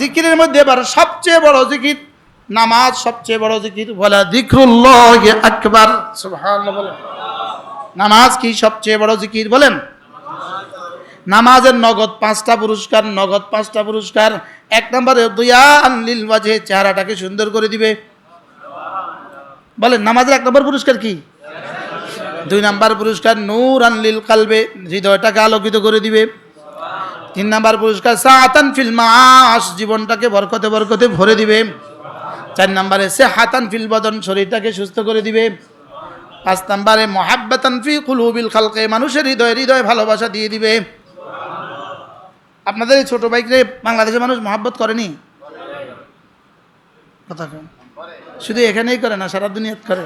জিকিরের মধ্যে এবার সবচেয়ে বড় জিকির নামাজ, সবচেয়ে বড় জিকির বলে দিকরুল্লাহ আকবার। নামাজ কি সবচেয়ে বড় জিকির বলেন? নামাজের নগদ পাঁচটা পুরস্কার, নগদ পাঁচটা পুরস্কার। এক নম্বরে দুয়া বাজে চেহারাটাকে সুন্দর করে দিবে। বলেন, নামাজের এক নম্বর পুরস্কার কি? দুই নাম্বার পুরস্কার নূর আনলিল কালবে, হৃদয়টাকে আলোকিত করে দিবে। তিন নাম্বার পুরস্কার সাতান ফিল মাস জীবনটাকে বরকতে বরকতে ভরে দিবে। চার নাম্বারে সে হাতান ফিল বদন, শরীরটাকে সুস্থ করে দিবে। পাঁচ নাম্বারে, মহাব্বাতান ফি কুলুবিল খালকে, মানুষের হৃদয় হৃদয় ভালোবাসা দিয়ে দিবে। আপনাদের এই ছোট বাইকরে বাংলাদেশের মানুষ মহাব্বত করেনি? কথা। শুধু এখানেই করে না, সারা দুনিয়াত করে।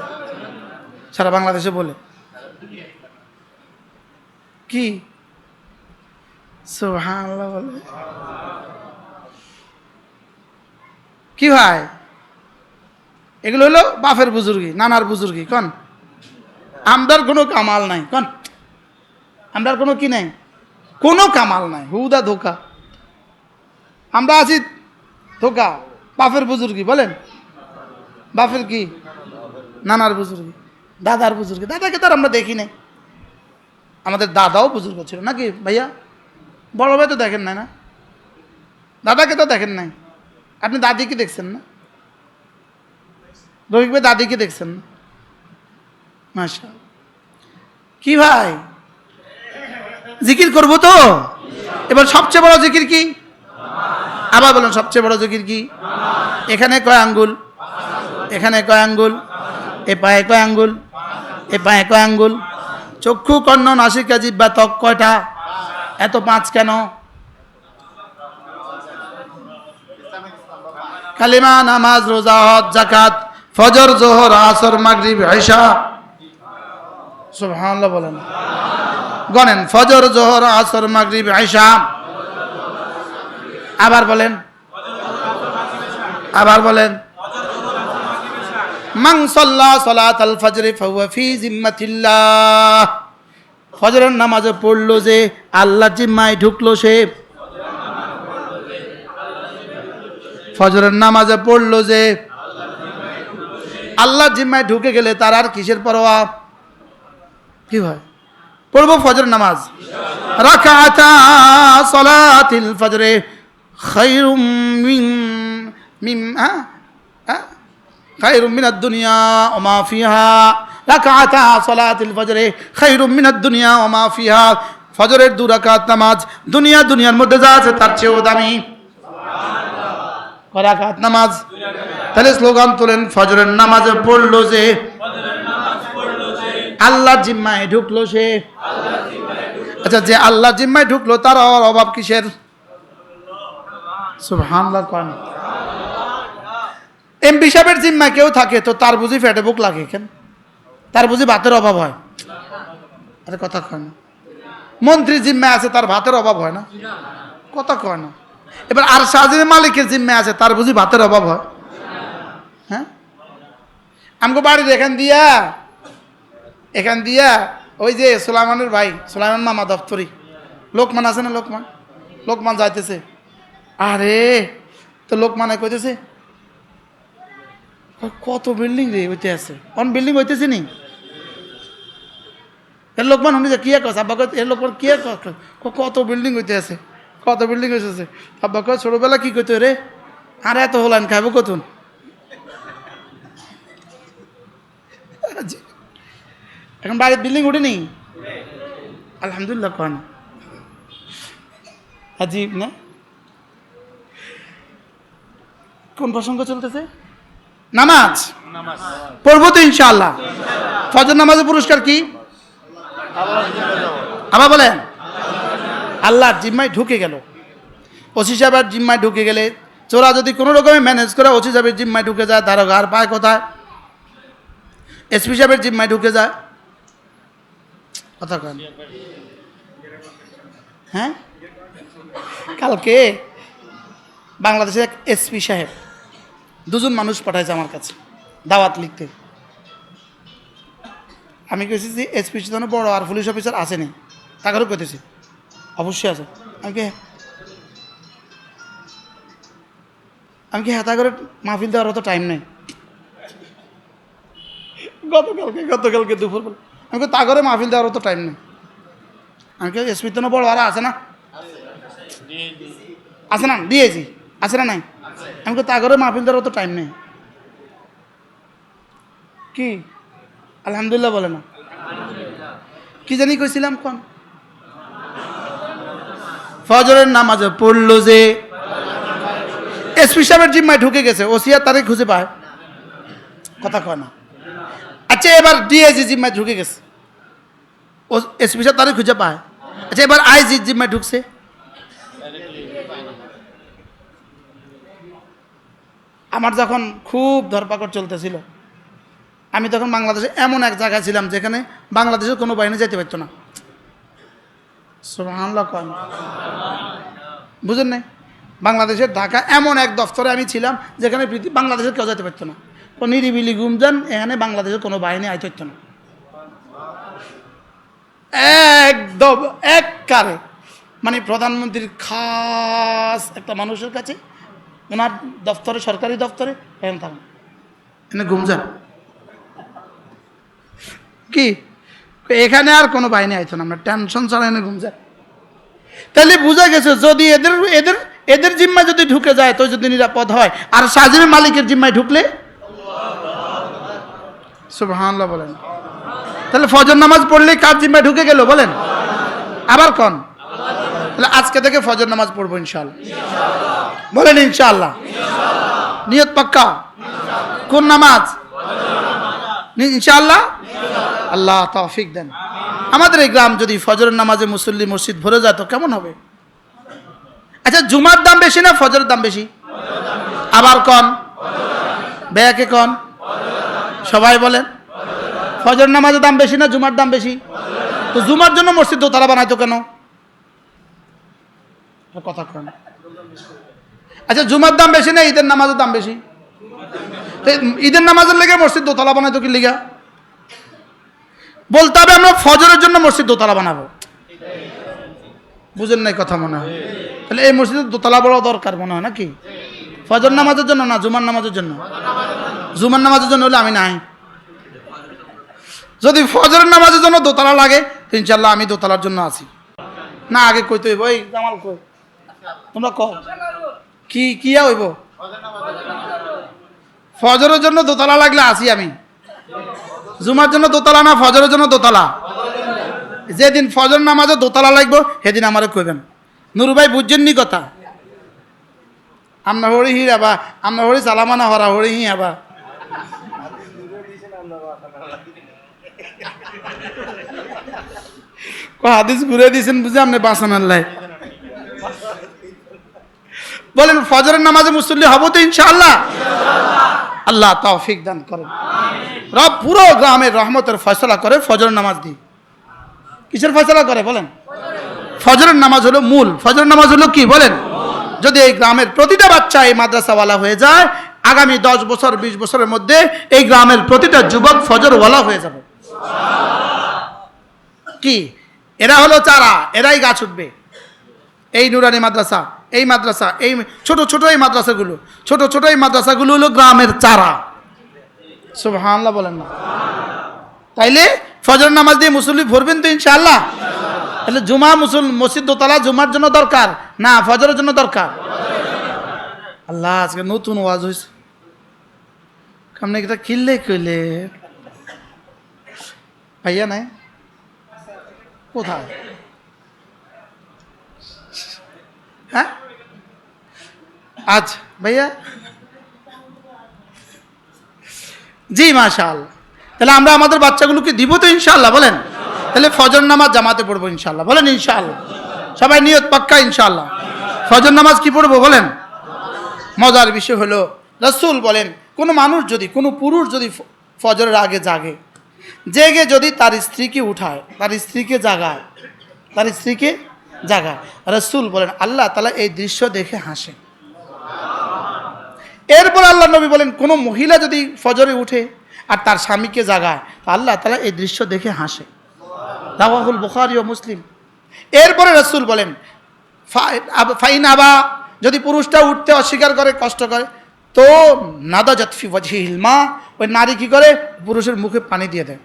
সারা বাংলাদেশে বলে। কি? সুবহানাল্লাহ। কি ভাই? এগুলো হলো বাপের বুজুর্গি, নানার বুজুর্গি, কন। আমরার কোনো কামাল নাই, কন। আমরার কোনো কি নাই? কোনো কামাল নাই, হুদা ধোকা। আমরা আছি ধোকা, বাপের বুজুর্গি, বলেন। বাপের কি? নানার বুজুর্গি, দাদার বুজুর্গি। দাদাকে তো আমরা দেখি নাই। আমাদের দাদাও বুজুর্গ ছিল, নাকি ভাইয়া? বড় ভাই তো দেখেন নাই না? দাদাকে তো দেখেন নাই। আপনি দাদিকে দেখছেন না? রফিক ভাই দাদিকে দেখছেন না? মাসা কি ভাই? জিকির করব তো? এবার সবচেয়ে বড় জিকির কি? আবার বলুন, সবচেয়ে বড় জিকির কি? এখানে কয় আঙ্গুল? এখানে কয় আঙ্গুল? এ পায়ে কয় আঙ্গুল? এ পায়ে কয় আঙ্গুল? চক্ষু কর্ণ, নাসিকা জিব্বা ত্বক কয়টা? এত পাঁচ কেন? কালিমা, নামাজ, রোজা, হজ জাকাত ফজর, জোহর, আসর, মাগরিব, ঈশা। সুবহানাল্লাহ বলেন। গনেন ফজর, জোহর, আসর, মাগরিব, ঈশা। আবার বলেন। আবার বলেন। মান সাল্লা সালাত আল ফজরে ফি জিম্মাতিল্লাহ। ফজরের নামাজে পড়ল যে আল্লাহ জিম্মায় ঢুকলো সে। ফজরের নামাজে পড়ল যে আল্লাহ জিম্মায় ঢুকে গেলে তার আর কিসের পরোয়া? কি হয়? পড়ব ফজর নামাজ। রাকাতা সালাতিল ফজরে খায়রুম মিন মিম হ্যাঁ হ্যাঁ খায়রুম মিনাদ দুনিয়া ওয়া মা ফিহা। রাকাতা সালাতিল ফজরে খায়রুম মিনাদ দুনিয়া ওয়া মা ফিহা। ফজরের দু রাকাত নামাজ, দুনিয়া দুনিয়ার মধ্যে যা আছে তার চেয়েও দামি। কয় রাকাত নামাজ? তাহলে স্লোগান তোলেন, ফজরের নামাজে পড়ল যে, আল্লাহ জিম্মায় ঢুকলো সে। আচ্ছা যে আল্লাহ জিম্মায় ঢুকলো তার অভাব কিসের? সুবহানাল্লাহ কোন এমপি সাহেবের জিম্মায় কেউ থাকে তো তার বুঝি ফেটে বুক লাগে কেন? তার বুঝি ভাতের অভাব হয়? আরে কথা কয় না। মন্ত্রী জিম্মায় আছে, তার ভাতের অভাব হয় না? কথা কয় না। এবার আর শাহজিনের মালিকের জিম্মায় আছে, তার বুঝি ভাতের অভাব হয়? হ্যাঁ? আমাকে বাড়ির এখান দিয়া এখান দিয়া, ওই যে সুলাইমানের ভাই, সুলাইমান মামা দপ্তরি। লোকমান আছে না লোকমান? লোকমান যাইতেছে। আরে, তো লোকমানে কইতেছে কত বিল্ডিং রে, হইতে আছে? কোন বিল্ডিং হইতেছে নি? এর লোকমান শুনিছে কি কস আব্বা কয় এর লোকমান কি কত বিল্ডিং হইতে আছে? কত বিল্ডিং হইতেছে আব্বা কয় ছোটবেলা কি কইতো রে? আরে এত হলান খাইব কতুন? এখন বাড়ির বিল্ডিং উঠেনি? আলহামদুলিল্লাহ কন আজিব না? কোন প্রসঙ্গ চলতেছে? নামাজ। পড়ব তো ইনশাআল্লাহ। ফজর নামাজের পুরস্কার কি? আবার বলেন, আল্লাহ জিম্মায় ঢুকে গেল। ওসি সাহেবের জিম্মায় ঢুকে গেলে চোরা যদি কোনো রকমে ম্যানেজ করে ওসি সাহেবের জিম্মায় ঢুকে যায় তার ঘর পায় কোথায়? এসপি সাহেবের জিম্মায় ঢুকে যায়। কথা হ্যাঁ? কালকে বাংলাদেশের এক এসপি সাহেব, দুজন মানুষ পাঠাইছে আমার কাছে, দাওয়াত লিখতে। আমি কেছি যে এসপি জন্য বড় আর পুলিশ অফিসার আসেনি। তাকেও কইতেছি। অবশ্যই আছে। আমি কে আমি কি হেতা করে মাহফিল দেওয়ার অত টাইম নেই। গতকালকে গতকালকে দুপুর বেলা আমি তা করে মাহফিল দেওয়ার অত টাইম নেই। আমি কি এসপি তো বড় আর আছে না? আছে না? দিয়েছি আছে না নাই? আমি তা করে মাহফিল দেওয়ার অত টাইম নেই। কি? আলহামদুলিল্লাহ বলে না। কি জানি কইছিলাম কোন? ফজরের নামাজে পড়ল যে, এসপি সাহেবের জিম্মায় ঢুকে গেছে, ওসিয়া তারে খুঁজে পায়। কথা কয় না। আচ্ছা এবার ডিএজি জিম্মায় ঢুকে গেছে। ও, এসপি সাহেব তারে খুঁজে পায়। আচ্ছা এবার আইজি জিম্মায় ঢুকছে। আমার যখন খুব ধরপাকড় চলতেছিল আমি তখন বাংলাদেশে এমন এক জায়গায় ছিলাম যেখানে বাংলাদেশের কোনো বাহিনী যেতে পারতো না। না। বুঝেন নাই? বাংলাদেশের ঢাকা এমন এক দফতরে আমি ছিলাম যেখানে বাংলাদেশের কেউ যেতে পারতো না। তো নিরিবিলি গুমজান এখানে বাংলাদেশের কোনো বাহিনী আইতে পারতো না। একদম এক কারে মানে প্রধানমন্ত্রীর খাস একটা মানুষের কাছে, ওনার দফতরে, সরকারি দফতরে, এখানে থাকুন এখানে গুমজান কি? এখানে আর কোনো বাহিনী আইতো না, আমরা টেনশন ছাড়া এনে গুমজান তাহলে বোঝা গেছে, যদি এদের এদের এদের জিম্মায় যদি ঢুকে যায়, তো যদি নিরাপদ হয়। আর সাজিমের মালিকের জিম্মায় ঢুকলে? বলেন। তাহলে ফজর নামাজ পড়লে কার জিম্মায় ঢুকে গেল বলেন? আবার কন? তাহলে আজকে থেকে ফজর নামাজ পড়ব ইনশাল্লাহ বলেন ইনশাল্লাহ নিয়ত পাক্কা? কোন নামাজ? ইনশাআল্লাহ। আল্লাহ তৌফিক দেন। আমাদের এই গ্রাম যদি ফজরের নামাজে মুসল্লি মসজিদ ভরে যায় তো কেমন হবে? আচ্ছা জুমার দাম বেশি না ফজরের দাম বেশি? আবার কন? বেয়াকে কন? সবাই বলেন, ফজর নামাজের দাম বেশি না জুমার দাম বেশি? তো জুমার জন্য মসজিদ তো দোতলা বানাইতো কেন? কথা কন। আচ্ছা জুমার দাম বেশি না ঈদের নামাজের দাম বেশি? ঈদের নামাজের লেগে মসজিদ দোতলা বানাইতো কি লিগা? বলতে হবে আমরা ফজরের জন্য মসজিদ দোতলা বানাবো। বুঝেন নাই কথা মনে হয়? তাহলে এই মসজিদের দোতলা বড় দরকার মনে হয় নাকি? ফজর নামাজের জন্য না জুমার নামাজের জন্য? জুমার নামাজের জন্য হলে আমি নাই। যদি ফজরের নামাজের জন্য দোতলা লাগে ইনশাল্লাহ আমি দোতলার জন্য আছি। না, আগে কইতে হইব? এই জামাল কই? তোমরা কও। কি কিয়া হইব? ফজরের জন্য দোতলা লাগলে আসি আমি। জুমার জন্য দোতলা না ফজরের জন্য দোতলা? যেদিন ফজর নামাজে দোতলা লাগবো, সেদিন আমারে কইবেন। নুরু ভাই বুঝছেননি কথা? আমরা হরি হি আবা আমরা হরি সালামানা হরা হরি হি আবা হাদিস ঘুরে দিয়েছেন বুঝে আপনি বাঁচানোর লাই বলেন ফজরের নামাজে মুসল্লি হব তো ইনশাআল্লাহ। আল্লাহ তৌফিক দান করেন। রব পুরো গ্রামের রহমতের ফয়সলা করে ফজর নামাজ দিয়ে কিসের ফয়সলা করে বলেন? ফজরের নামাজ হলো মূল। ফজরের নামাজ হলো কি বলেন? যদি এই গ্রামের প্রতিটা বাচ্চা এই মাদ্রাসাওয়ালা হয়ে যায় আগামী দশ বছর বিশ বছরের মধ্যে এই গ্রামের প্রতিটা যুবক ফজরওয়ালা হয়ে যাবে। কি? এরা হলো চারা এরাই গাছ উঠবে। এই নুরানি মাদ্রাসা। এই মাদ্রাসা, এই ছোট ছোট এই মাদ্রাসাগুলো, ছোট ছোট এই মাদ্রাসাগুলো হলো গ্রামের চারা। সুবহানাল্লাহ বলেন না। তাইলে ফজর নামাজ দিয়ে মুসল্লি ভরবেন তো ইনশাআল্লাহ? তাহলে জুমা মুসল, মসজিদ দোতলা জুমার জন্য দরকার? না, ফজরের জন্য দরকার? আল্লাহ, আজকে নতুন ওয়াজ হয়েছে কামনে এটা কিনলে কইলে? ভাইয়া নাই? কোথায়? হ্যাঁ? আজ। ভাইয়া? জি, মাশাল। তাহলে আমরা আমাদের বাচ্চাগুলোকে দিব তো ইনশাল্লাহ বলেন? তাহলে ফজর নামাজ জামাতে পড়ব ইনশাল্লাহ বলেন ইনশাল্লাহ সবাই নিয়ত পাক্কা ইনশাল্লাহ ফজর নামাজ কি পড়ব, বলেন? মজার বিষয় হলো, রসুল বলেন, কোনো মানুষ যদি, কোনো পুরুষ যদি ফজরের আগে জাগে, জেগে যদি তার স্ত্রীকে উঠায়, তার স্ত্রীকে জাগায়, তার স্ত্রীকে জাগায়, রসুল বলেন, আল্লাহ তালা এই দৃশ্য দেখে হাসে। এরপর আল্লাহ নবী বলেন, কোনো মহিলা যদি ফজরে উঠে আর তার স্বামীকে জাগায় আল্লাহ তালা এই দৃশ্য দেখে হাসে। রাওয়াহুল বুখারি ও মুসলিম। এরপরে রসুল বলেন ফাইন আবা, যদি পুরুষটা উঠতে অস্বীকার করে, কষ্ট করে, তো নাদা জাতফি ওয়াজহিল মা, ওই নারী কি করে? পুরুষের মুখে পানি দিয়ে দেয়।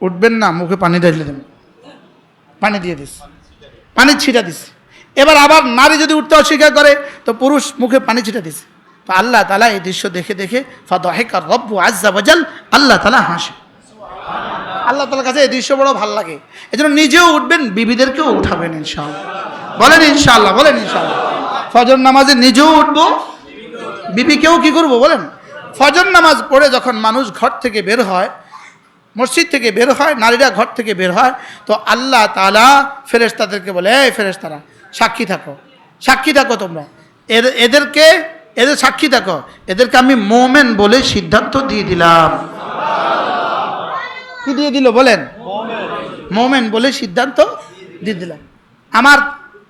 উঠবেন না, মুখে পানি ঢেলে দেবেন পানি দিয়ে দিস। পানি ছিটা দিস। এবার আবার নারী যদি উঠতে অস্বীকার করে, তো পুরুষ মুখে পানি ছিটা দিস। তো আল্লাহ তালা এই দৃশ্য দেখে দেখে ফাদহেকার রব্বু আজ্জা বাজাল আল্লাহ তালা হাসে। আল্লাহ তালার কাছে এই দৃশ্য বড় ভালো লাগে। এই জন্য নিজেও উঠবেন, বিবিদেরকেও উঠাবেন ইনশাআল্লাহ। বলেন ইনশাআল্লাহ বলেন ইনশাআল্লাহ। ফজর নামাজে নিজেও উঠবো, বিবিকেও কি করব বলেন? ফজর নামাজ পড়ে যখন মানুষ ঘর থেকে বের হয়, মসজিদ থেকে বের হয়, নারীরা ঘর থেকে বের হয়, তো আল্লাহ তালা ফেরেশতাদেরকে বলে, এই ফেরেশতারা, সাক্ষী থাকো। সাক্ষী থাকো তোমরা। এদের এদেরকে এদের সাক্ষী থাকো এদেরকে আমি মোমেন বলে সিদ্ধান্ত দিয়ে দিলাম। কি দিয়ে দিল বলেন? মোমেন বলে সিদ্ধান্ত দিয়ে দিলাম। আমার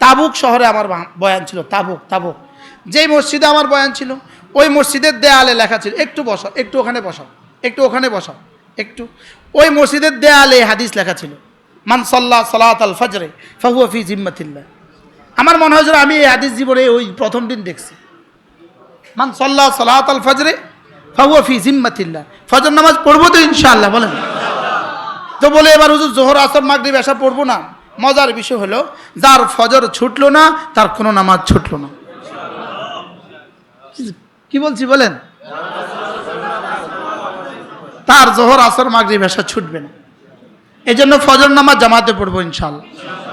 তাবুক শহরে আমার বয়ান ছিল, তাবুক তাবুক। যেই মসজিদে আমার বয়ান ছিল, ওই মসজিদের দেয়ালে লেখা ছিল, একটু বসাও, একটু ওখানে বসাও, একটু ওখানে বসাও, একটু। ওই মসজিদের দেয়ালে হাদিস লেখা ছিল, মান সাল্লাহ সালাত আল ফজরে ফাহুয়া ফি জিম্মাতিল্লাহ। আমার মনে হয় আমি এই হাদিস জীবনে ওই প্রথম দিন দেখছি। মান সাল্লাহ সালাত আল ফজরে ফাহুয়া ফি জিম্মাতিল্লাহ। ফজর নামাজ পড়ব তো ইনশাআল্লাহ, বলেন। তো বলে এবার হুজুর জোহর, আসর, মাগরিব এসা পড়ব না। মজার বিষয় হলো, যার ফজর ছুটলো না, তার কোনো নামাজ ছুটলো না। কি বলছি বলেন? তার জোহর, আসর মাগরি এসা ছুটবে না। এই জন্য ফজর নামাজ জামাতে পড়ব ইনশাআল্লাহ।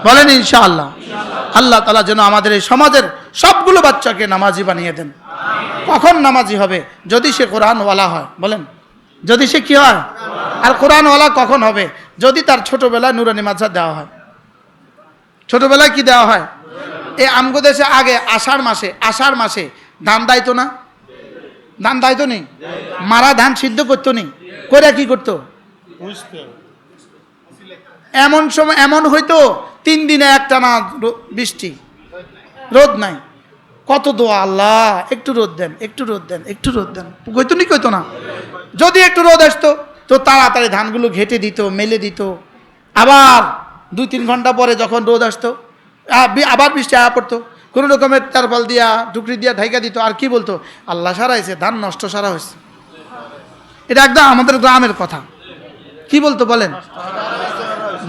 বলেন ইনশাআল্লাহ। আল্লাহ তালা যেন আমাদের এই সমাজের সবগুলো বাচ্চাকে নামাজি বানিয়ে দেন। কখন নামাজি হবে? যদি সে কোরআনওয়ালা হয় বলেন। যদি সে কি হয়? আর কোরআনওয়ালা কখন হবে? যদি তার ছোটোবেলায় নুরানি মাঝা দেওয়া হয়। ছোটোবেলায় কি দেওয়া হয়? এই আমগো দেশে আগে আষাঢ় মাসে আষাঢ় মাসে ধান দায়তো না? ধান দায়তো নেই মারা ধান সিদ্ধ করতো নেই করে কি করতো? এমন সময় এমন হইতো তিন দিনে একটা না বৃষ্টি। রোদ নাই। কত দোয়া, আল্লাহ, একটু রোদ দেন, একটু রোদ দেন, একটু রোদ দেন। কইতো নি কইতো না। যদি একটু রোদ আসতো, তো তাড়াতাড়ি ধানগুলো ঘেটে দিত, মেলে দিত। আবার দুই তিন ঘণ্টা পরে যখন রোদ আসতো আবার বৃষ্টি আয়া পড়তো। কোনো রকমের তারপাল দিয়া, টুকরি দিয়া ঢাইকা দিত, আর কি বলতো? আল্লাহ সারা হয়েছে ধান নষ্ট সারা হয়েছে এটা একদম আমাদের গ্রামের কথা। কি বলতো বলেন?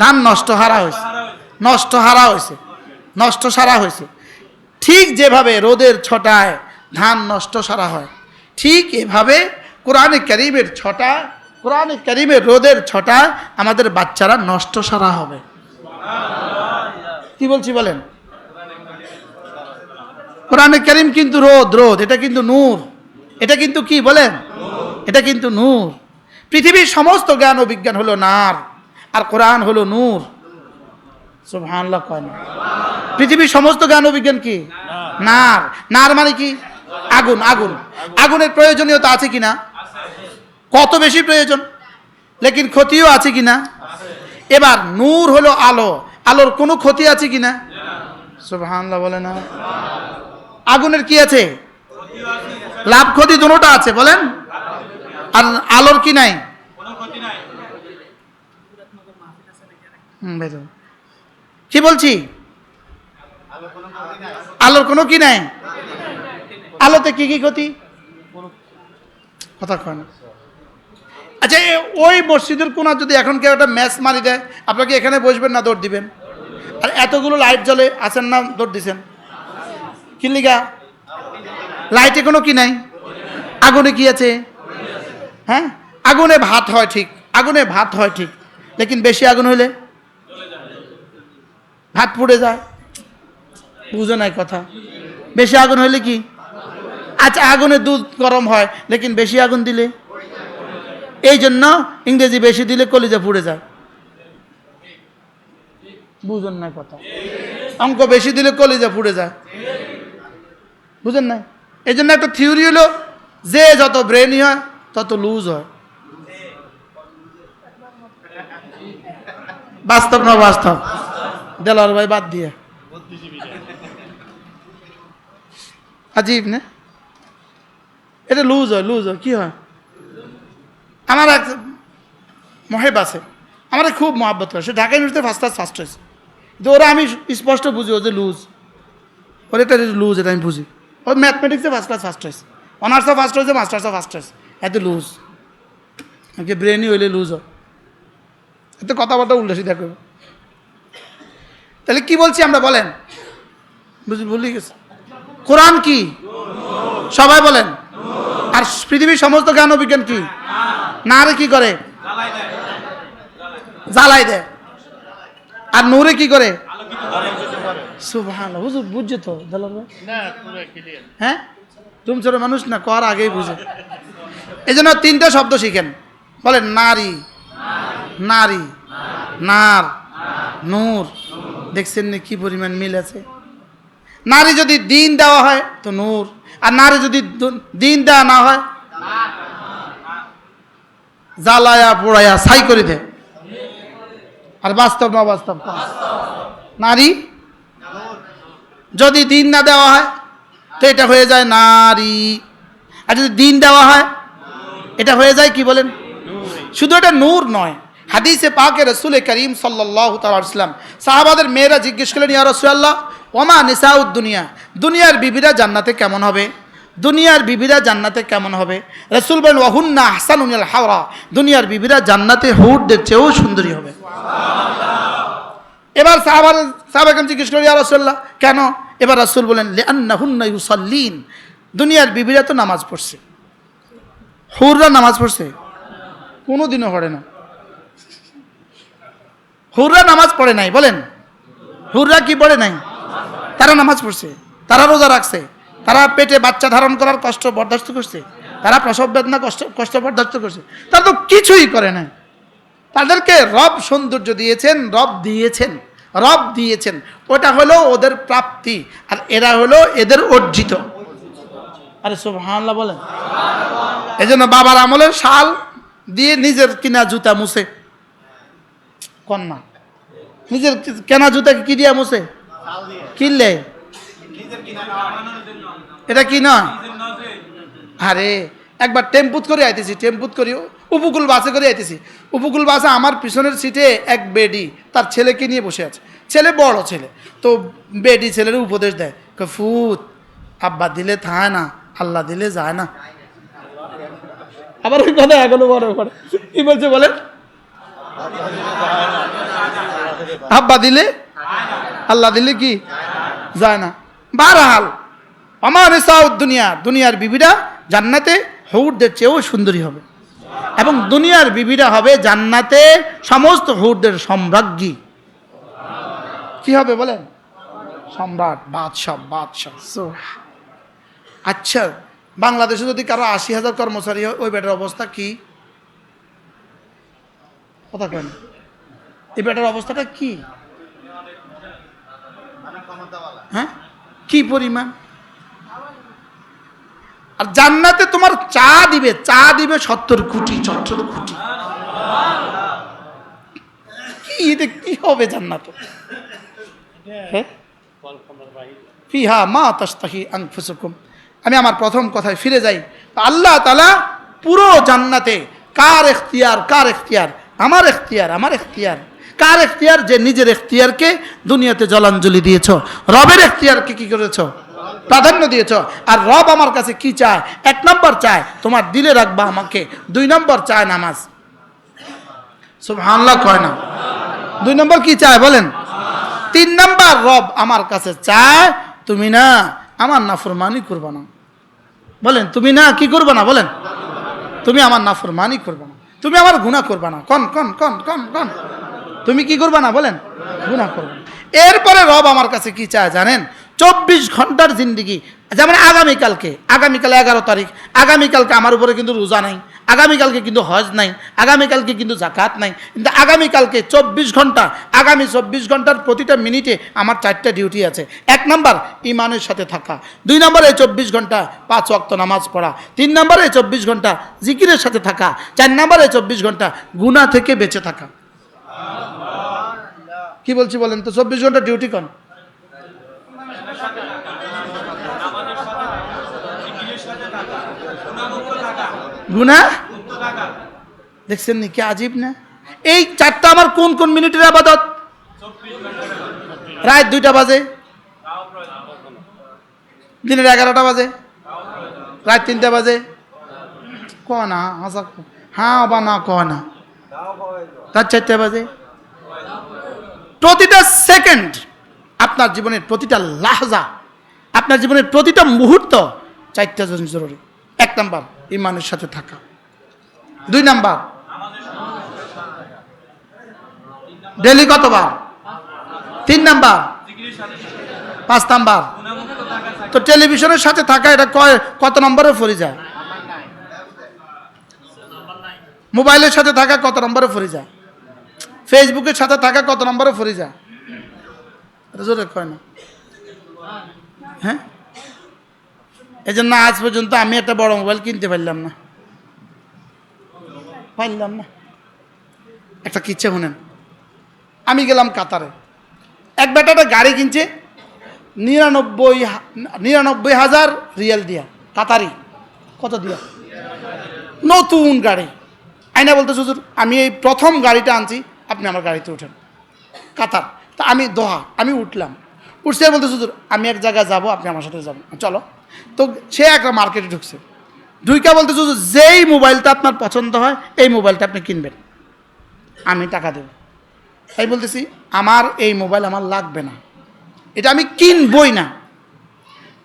ধান নষ্ট হারা হয়েছে নষ্ট হারা হয়েছে নষ্ট সারা হয়েছে ঠিক যেভাবে রোদের ছটায় ধান নষ্ট সারা হয়, ঠিক এভাবে কোরআনে করিমের ছটা, কোরআনে করিমের রোদের ছটা আমাদের বাচ্চারা নষ্ট সারা হবে। কি বলছি বলেন? কোরআনে করিম কিন্তু রোদ রোদ, এটা কিন্তু নূর। এটা কিন্তু কি বলেন? এটা কিন্তু নূর। পৃথিবীর সমস্ত জ্ঞান ও বিজ্ঞান হলো নার, আর কোরআন হলো নূর। সুবহানাল্লাহ কয় না। পৃথিবীর সমস্ত জ্ঞান ও বিজ্ঞান কি? নার। নার। মানে কি? আগুন আগুন। আগুনের প্রয়োজনীয়তা আছে কি না? কত বেশি প্রয়োজন? লেকিন ক্ষতিও আছে কি না? এবার নূর হলো আলো। আলোর কোনো ক্ষতি আছে কি না? সুবহানাল্লাহ বলে না। আগুনের কি আছে? লাভ ক্ষতি দুটোটা আছে বলেন। আর আলোর কি নাই। হুম, ভেতর। কি বলছি? আলোর কোনো কি নাই? আলোতে কি কি ক্ষতি? কথা কয় না আচ্ছা ওই মসজিদের কোনা যদি এখন কেউ একটা ম্যাচ মারি দেয়, আপনাকে এখানে বসবেন না, দৌড় দিবেন। আর এতগুলো লাইট জ্বলে আছেন না, দৌড় দিছেন। কি লিগা? লাইটে কোনো কি নাই? আগুনে কি আছে? হ্যাঁ? আগুনে ভাত হয় ঠিক, আগুনে ভাত হয় ঠিক। লেকিন বেশি আগুন হইলে? ভাত পুড়ে যায়। বুঝো নাই কথা। বেশি আগুন হইলে কি? আচ্ছা আগুনে দুধ গরম হয়, লেকিন বেশি আগুন দিলে? এই জন্য ইংরেজি বেশি দিলে কলিজা পুড়ে যায়। বুঝুন না কথা। অঙ্ক বেশি দিলে কলিজা পুড়ে যায়। বুঝেন না এই জন্য একটা থিওরি হলো, যে যত ব্রেনই হয়, তত লুজ হয়। বাস্তব না বাস্তব? দেলার ভাই বাদ দিয়ে। আজীব না? এটা লুজ হয় লুজ হয় কি হয়? আমার এক মহেব আছে, আমার খুব মহাব্বত করে সে Dhaka university first class first হয়েছে কিন্তু ওরা আমি স্পষ্ট বুঝি, ও যে লুজ ওর এটা লুজ এটা আমি বুঝি। ও ম্যাথমেটিক্সে ফার্স্ট ক্লাস ফার্স্ট হয়েছে অনার্সও ফার্স্ট হয়েছে মাস্টার্সও ফার্স্ট হয়েছে এত লুজ আমাকে ব্রেনই হইলে লুজ হয় এত কথাবার্তা উল্টো সিধা করবে তাহলে কি বলছি আমরা বলেন? ভুলে গেছে। কোরআন কি? সবাই বলেন। আর পৃথিবীর সমস্ত জ্ঞান বিজ্ঞান কি? না রে কি করে? জ্বালাই দেয়। আর নূরে কি করে? হুজুর বুঝছে তো হ্যাঁ? তুমি ছোট মানুষ না কর আগেই বুঝে। এই জন্য তিনটা শব্দ শিখেন। বলেন নারী নারী নার নূর। দেখছেন না কি পরিমাণ মিল আছে? নারী যদি দিন দেওয়া হয়, তো নূর। আর নারী যদি দিন দেওয়া না হয়, জ্বালায়া পোড়ায়া ছাই করে দেয়। আর বাস্তব না বাস্তব? নারী যদি দিন না দেওয়া হয়, তো এটা হয়ে যায় নারী। আর যদি দিন দেওয়া হয়, এটা হয়ে যায় কি বলেন? শুধু এটা নূর নয় হাদিসে পাকে রসুল করিম সাল্লাহ তালাম সাহাবাদের মেয়েরা জিজ্ঞেস করলেন, ইয়া রসুল্লাহ ওমা নিসাউদ দুনিয়া, দুনিয়ার বিবিরা জান্নাতে কেমন হবে? দুনিয়ার বিবিরা জান্নাতে কেমন হবে? রসুল বলেন, ওহুন্না হাসান উনিয়াল হাওড়া, দুনিয়ার বিবিরা জান্নাতে হুটদের চেয়েও সুন্দরী হবে। এবার সাহাবার সাহাবাকে জিজ্ঞেস করি ইয়া রসুল্লাহ কেন? এবার রসুল বলেন লিআন্না হুন্না ইউসাল্লিন, দুনিয়ার বিবিরা তো নামাজ পড়ছে। হুররা নামাজ পড়ছে। কোনো দিনও পড়ে না। হুররা নামাজ পড়ে নাই, বলেন। হুররা কি পড়ে নাই? তারা নামাজ পড়ছে, তারা রোজা রাখছে, তারা পেটে বাচ্চা ধারণ করার কষ্ট বরদাস্ত করছে, তারা প্রসব বেদনা কষ্ট কষ্ট বরদাস্ত করছে। তারা তো কিছুই করে নাই। তাদেরকে রব সৌন্দর্য দিয়েছেন, রব দিয়েছেন রব দিয়েছেন। ওটা হলো ওদের প্রাপ্তি, আর এরা হলো এদের অর্জিত। আরে সব হাল্লা বলেন। এই জন্য বাবার আমলের শাল দিয়ে নিজের কিনা জুতা মুছে। কন্যা। নিজের কেনা জুতা কি দিয়া মুছে? কিনলে? এটা কি নয় আরে, একবার টেম্পুত করে আইতেছি, টেম্পুত করি উপকূল বাসে করে আইতেছি। উপকূল বাসে আমার পিছনের সিটে এক বেডি, তার ছেলেকে নিয়ে বসে আছে। ছেলে বড় ছেলে, তো বেডি ছেলের উপদেশ দেয় ফুত, আব্বা দিলে থায় না, আল্লাহ দিলে যায় না। আবার ওই কথা এখনও বড় করে কি বলছে বলেন? আব্বা দিলে? আল্লাহ দিলে কি? যায় না। বারহাল আমার সাউদ দুনিয়া, দুনিয়ার বিবিরা জান্নাতে হৌরদের চেয়েও সুন্দরী হবে। এবং দুনিয়ার বিবিরা হবে জান্নাতে সমস্ত হৌরদের সম্রাজ্ঞী। কি হবে বলেন? সম্রাট, বাদশাহ বাদশাহ আচ্ছা বাংলাদেশে যদি কারও আশি হাজার কর্মচারী হয়, ওই বেটার অবস্থা কি? কথা কেন এই বেটার অবস্থাটা কি? হ্যাঁ? কি পরিমাণ? আর জান্নাতে তোমার চা দিবে চা দিবে সত্তর কোটি সত্তর কোটি। কি এটা কি হবে জান্নাতে? হ্যাঁ? মা আমি আমার প্রথম কথায় ফিরে যাই। আল্লাহ তালা পুরো জান্নাতে কার এখতিয়ার কার এখতিয়ার? আমার এখতিয়ার আমার এখতিয়ার। কার এখতিয়ার? যে নিজের এখতিয়ারকে দুনিয়াতে জলাঞ্জলি দিয়েছ। রবের এখতিয়ারকে কি করেছ? প্রাধান্য দিয়েছ। আর রব আমার কাছে কি চায়? এক নম্বর চায়, তোমার দিলে রাখবা আমাকে। দুই নম্বর চায় নামাজ। সব হামলা কয় না। দুই নম্বর কি চায় বলেন? তিন নম্বর রব আমার কাছে চায়, তুমি না, আমার নাফরমানি করবে না। বলেন, তুমি না কি করবে না? বলেন। তুমি আমার নাফরমানি করবে তুমি আমার গুণা করবা না। কন কন কন কন কন। তুমি কি করবা না? বলেন। গুণা করব এরপরে রব আমার কাছে কি চায় জানেন? চব্বিশ ঘণ্টার জিন্দিগি। যেমন আগামীকালকে, আগামীকাল এগারো তারিখ, আগামীকালকে আমার উপরে কিন্তু রোজা নাই। আগামীকালকে কিন্তু হজ নাই, আগামীকালকে কিন্তু জাকাত নাই, কিন্তু আগামীকালকে চব্বিশ ঘণ্টা, আগামী চব্বিশ ঘণ্টার প্রতিটা মিনিটে আমার চারটা ডিউটি আছে। এক নাম্বার, ইমানের সাথে থাকা। দুই নম্বরে চব্বিশ ঘণ্টা পাঁচ অক্ত নামাজ পড়া। তিন নম্বরে চব্বিশ ঘণ্টা জিকিরের সাথে থাকা। চার নম্বরে চব্বিশ ঘণ্টা গুণা থেকে বেঁচে থাকা। কি বলছি বলেন তো, চব্বিশ ঘণ্টা ডিউটি কন? গুনা? দেখছেন নি কি আজীব না? এই চারটা আমার কোন কোন মিনিটের আবাদত? রাত দুইটা বাজে। দিনের এগারোটা বাজে। রাত তিনটা বাজে। ক না হাসা। হ্যাঁ বা না ক না রাত চারটা বাজে। প্রতিটা সেকেন্ড আপনার জীবনের প্রতিটা লাহজা, আপনার জীবনের প্রতিটা মুহূর্ত চারটা জরুরি। এক নাম্বার। ইমানের সাথে থাকা। দুই নাম্বার। ডেলি কতবার? তিন নাম্বার। পাঁচ নাম্বার। তো টেলিভিশনের সাথে থাকা, এটা কয় কত নম্বরে ফরি যায়? মোবাইলের সাথে থাকা কত নম্বরে ফরি যায়? ফেসবুকের সাথে থাকা কত নম্বরে ফরি যায়? জোরে কয় না। হ্যাঁ? এই জন্য আজ পর্যন্ত আমি একটা বড় মোবাইল কিনতে পারলাম না। পারলাম না। একটা কিচ্ছে শুনেন? আমি গেলাম কাতারে। এক বেটা একটা গাড়ি কিনছে, নিরানব্বই নিরানব্বই হাজার রিয়াল দিয়া। কাতারি, কত দিয়া? নতুন গাড়ি। আইনা বলতে হুজুর আমি এই প্রথম গাড়িটা আনছি, আপনি আমার গাড়িতে উঠেন। কাতার। তা আমি দোহা, আমি উঠলাম। উঠছে বলতে হুজুর, আমি এক জায়গায় যাব, আপনি আমার সাথে যাবেন। চলো। তো সে একটা মার্কেটে ঢুকছে। ঢুইকা বলতে হুজুর, যেই মোবাইলটা আপনার পছন্দ হয়, এই মোবাইলটা আপনি কিনবেন। আমি টাকা দেব। তাই বলতেছি, আমার এই মোবাইল আমার লাগবে না। এটা আমি কিনবই না।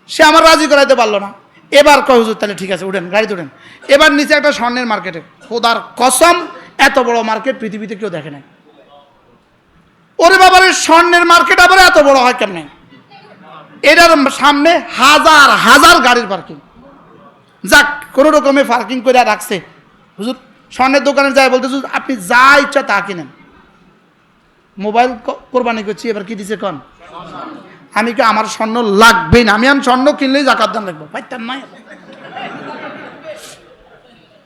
সে আমার রাজি করাইতে পারল না। এবার কয়, হুজুর, তাহলে ঠিক আছে, উঠেন, গাড়িতে উঠেন। এবার নিচে একটা স্বর্ণের মার্কেটে, খোদার কসম, এত বড় মার্কেট পৃথিবীতে কেউ দেখে নাই। ওরে বাবার স্বর্ণের মার্কেট আবার এত বড় হয় কেমনে? এটার সামনে হাজার হাজার গাড়ির পার্কিং যাক, কোনো রকমে পার্কিং করে রাখছে। হুজুর, স্বর্ণের দোকানে যায় বলতে আপনি যা ইচ্ছা তা কিনেন। মোবাইল কোরবানি করছি, এবার কি দিছে কন? আমি কি, আমার স্বর্ণ লাগবেই না? আমি আমি স্বর্ণ কিনলেই জাকাত দান লাগবো পাইতাম নাই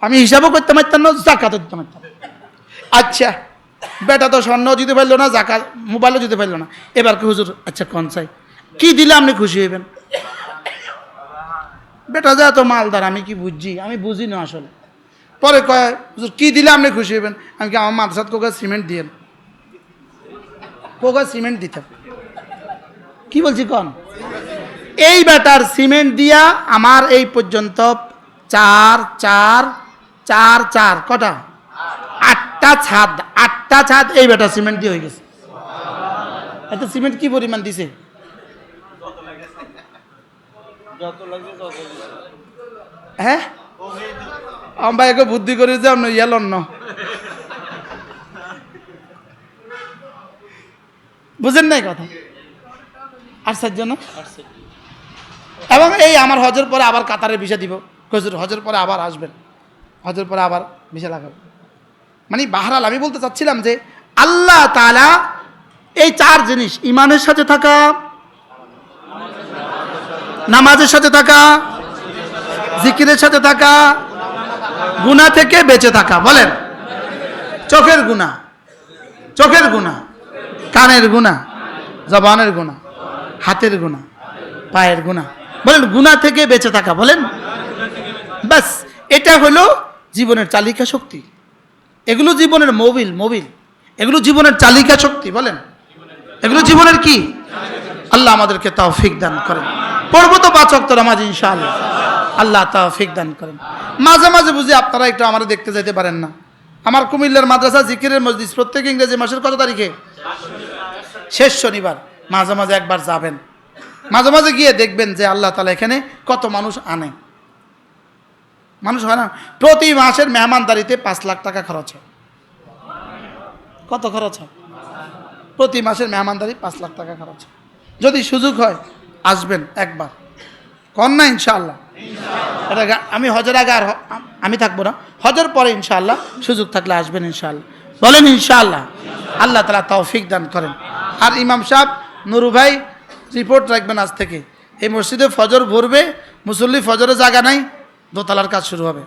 আমি হিসাবও করতে পারতাম না, জাকাতও দিতে পারতাম আচ্ছা বেটা তো স্বর্ণও দিতে পারল না জাকাত মোবাইলও দিতে পারল না। এবার কি হুজুর আচ্ছা কোন চাই? কি দিলে আপনি খুশি হইবেন? বেটা, যা তো মালদার, আমি কি বুঝছি? আমি বুঝি না আসলে। পরে কয়, হুজুর, কি দিলে আপনি খুশি হইবেন? আমি কি আমার মাদ্রাসাত কোকা সিমেন্ট দিয়েন কোকা সিমেন্ট দিতাম। কি বলছি কন? এই বেটার সিমেন্ট দিয়া আমার এই পর্যন্ত চার চার চার চার, কটা? আটটা ছাদ আটটা ছাদ এই বেটা সিমেন্ট দিয়ে হয়ে গেছে। এত সিমেন্ট কি পরিমাণ দিছে? হ্যাঁ? আমরা একে বুদ্ধি করে যে অন্য ইয়াল অন্য বুঝেন নাই কথা? আশ্চর্য না? এবং এই আমার হজের পরে আবার কাতারে ভিসা দিব। হজুর হজের পরে আবার আসবেন। হজের পরে আবার ভিসা লাগাবো মানে বাহারাল, আমি বলতে চাচ্ছিলাম যে আল্লাহ তাআলা এই চার জিনিস, ইমানের সাথে থাকা, নামাজের সাথে থাকা, জিকিরের সাথে থাকা গুণা থেকে বেঁচে থাকা, বলেন। চোখের গুণা চোখের গুণা কানের গুণা জবানের গুণা হাতের গুণা পায়ের গুণা বলেন গুণা থেকে বেঁচে থাকা, বলেন। ব্যাস, এটা হলো জীবনের চালিকা শক্তি। এগুলো জীবনের মোবিল মোবিল। এগুলো জীবনের চালিকা শক্তি, বলেন। এগুলো জীবনের কি? আল্লাহ আমাদেরকে তৌফিক দান করেন। পড়ব তো পাঁচ অক্ত নামাজ, ইনশাআল্লাহ। আল্লাহ তৌফিক দান করেন। মাঝে মাঝে বুঝি আপনারা একটু আমার দেখতে যেতে পারেন না। আমার কুমিল্লার মাদ্রাসা, জিকিরের মসজিদ, প্রত্যেক ইংরেজি মাসের কত তারিখে? শেষ শনিবার। মাঝে মাঝে একবার যাবেন। মাঝে মাঝে গিয়ে দেখবেন যে আল্লাহ তালা এখানে কত মানুষ আনে। মানুষ হয় না। প্রতি মাসের মেহমানদারিতে পাঁচ লাখ টাকা খরচ হয়। কত খরচ হয়? প্রতি মাসের মেহমানদারি পাঁচ লাখ টাকা খরচ হয়। যদি সুযোগ হয়, আসবেন একবার। কন না, ইনশাআল্লাহ। এটা আমি হজের আগে আর আমি থাকব না। হজের পরে ইনশাআল্লাহ সুযোগ থাকলে আসবেন ইনশাআল্লাহ। বলেন ইনশাআল্লাহ। আল্লাহ তালা তৌফিক দান করেন। আর ইমাম সাহেব, নুরু ভাই রিপোর্ট রাখবেন আজ থেকে। এই মসজিদে ফজর ভরবে, মুসল্লি ফজরে জায়গা নাই। দোতলার কাজ শুরু হবে।